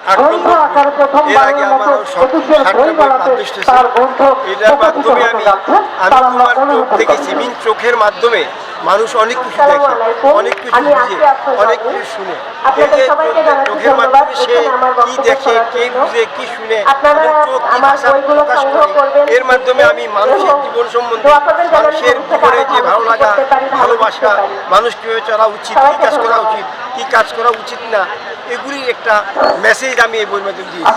গ্রন্থ আকারে প্রথমবারের মতো একুশের বই মেলাতে এটার মাধ্যমে আমি আমি তোমার চোখ দেখেছি মিন চোখের মাধ্যমে মানুষ অনেক কিছু দেখে অনেক কিছু বুঝে অনেক কিছু শুনে। এই যে চোখের মাধ্যমে সে কি দেখে কে বুঝে কি শুনে চোখ কি ভাষা প্রকাশ করে। এর মাধ্যমে আমি মানুষের জীবন সম্বন্ধে মানুষের জীবনে যে ভালো লাগা ভালোবাসা মানুষ কীভাবে চলা উচিত কি কাজ করা উচিত কি কাজ করা উচিত না এগুলির একটা মেসেজ আমি এই বইয়ের মাধ্যমে দিয়েছি।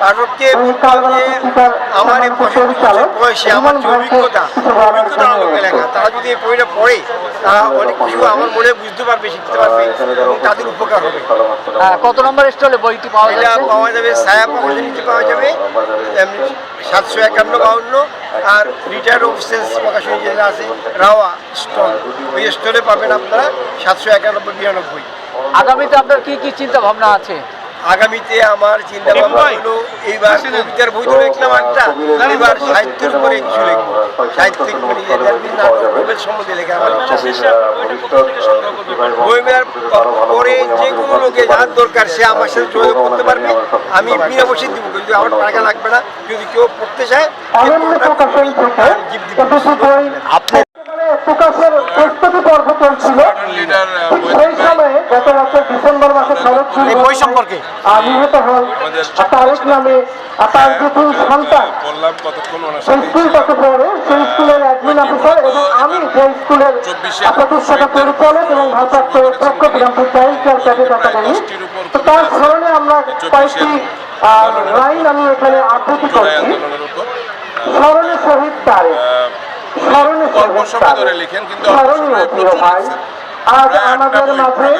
পাঠককে আমার এই বয়সে আমার যে অভিজ্ঞতা অভিজ্ঞতা আমাকে লেখা। তারা যদি এই বইটা পড়ে তারা অনেক কিছু আমার মনে বুঝতে পারবে শিখতে পারবে এবং তাদের উপকার হবে। হ্যাঁ, কত নম্বর স্টলে বইটি পাওয়া যাচ্ছে? পাওয়া যাবে পাওয়া নিচে পাওয়া যাবে সাতশো একান্ন বাউন্ন আর রিটায়ার্ড অফিসেস প্রকাশনী যেটা আছে রাওয়া স্টল। ওই স্টলে পাবেন আপনারা সাতশো একানব্বই বিরানব্বই। আগামীতে আপনার কি কি চিন্তা ভাবনা আছে? আগামীতে আমার চিন্তা ভাবনা হলো এইবার কবিতার বই তো লিখলাম একটা এবার সাহিত্যের উপরে কিছু লিখব। সাহিত্যিক মানে নোবেল সম্বন্ধে লেখা আমার ইচ্ছা। বই মেলার পরে যে কোনো লোকে যার দরকার সে আমার সাথে যোগাযোগ করতে পারবে। আমি বিনা বসে দিব যদি আমার টাকা লাগবে না। যদি কেউ পড়তে চায় অনন্য নিহত হন। তারেক নামে তার দুটি সন্তান। বললাম কতক্ষণ ওনার সেই সাথে স্কুলটাকে পড়ে সেই স্কুলের অ্যাডমিন অফিসার এবং আমি সেই স্কুলের প্রতিষ্ঠাতা পরিচালক এবং ভারপ্রাপ্ত অধ্যক্ষ Birampur child care cadet academy তো তার স্মরণে আমরা কয়েকটি লাইন আমি এখানে আবৃত্তি করছি। স্মরণে শহীদ তারেক। স্মরণে শহীদ তারেক। লিখেন কিন্তু স্মরণীয় প্রিয় ভাই। আজ আমাদের মাঝে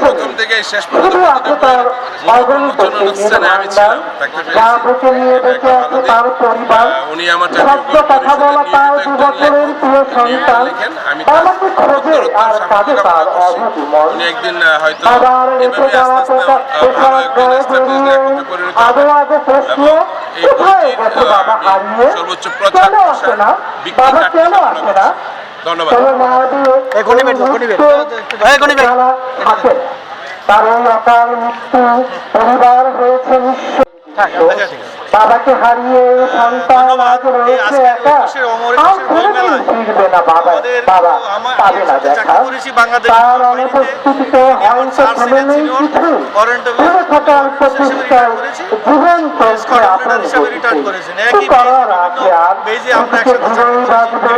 প্রথম থেকে শেষ পর্যন্ত তার অগণিত নিয়ে বেঁচে আছে পরিবার। কথা বলা তার দু বছরের প্রিয় সন্তান। খোঁজে আর তার মন রেখে যাওয়া পেশার বেরিয়ে প্রশ্ন এবং এই কোথায় বইটির, গেছে বাবা হারিয়ে? সর্বোচ্চ প্রচার কেন আসে না? বাবা কেন আসে না। ধন্যবাদ। এই গণিবেন, এই গণিবেন। মুহূর্তে এই থাকেন, তার এই অকাল মৃত্যু পরিবার হয়েছে বাবাকে হারিয়ে সন্তান আজ রয়েছে একা। আর কোনোদিন ফিরবে না বাবা। বাবা পাবে না দেখা। তার অনুপস্থিতিতে হয়তো থেমে নেই কিছু থেমে থাকার প্রতিষ্ঠায় জীবন চলছে আপনার কি করার আছে? আর প্রতিটি ঘুরেই বাজবে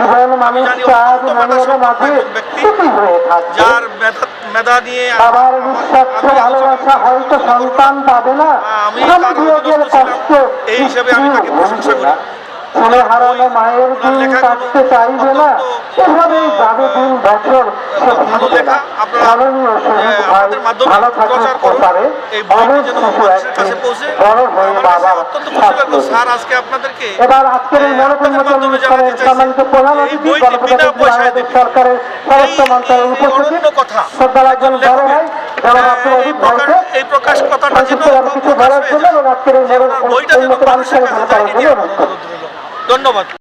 জীবন মানুষকে আজ মনের মাঝে স্মৃতি হয়ে ব্যক্তি যার মেধা মেধা নিয়ে বাবার ভালোবাসা হয়তো সন্তান পাবে না। আমি এই হিসাবে আমি তাকে প্রশংসা করি। ছেলে হারানো মায়ের দিন কাটতে চাইবে না। এভাবেই যাবে দিন বছর। সে ফিরবে না। আপনারা, শহীদ ভাই ভালো থাকুক প্রচারে এই অনেক শিশু একদিন বড় হয়ে এবার আজকের অনুষ্ঠানের সম্মানিত প্রধান অতিথি গণপ্রজাতন্ত্রী বাংলাদেশ সরকারের স্বরাষ্ট্র মন্ত্রণালয়ের এই কথা। শ্রদ্ধার একজন বড় ভাই জনাব আব্দুল আজিজ ভাইকে এই প্রকাশ কথাটা যেন কিছু বলার জন্য এবং আজকের এই অনুষ্ঠানে করার জন্য অনুরোধ। ধন্যবাদ।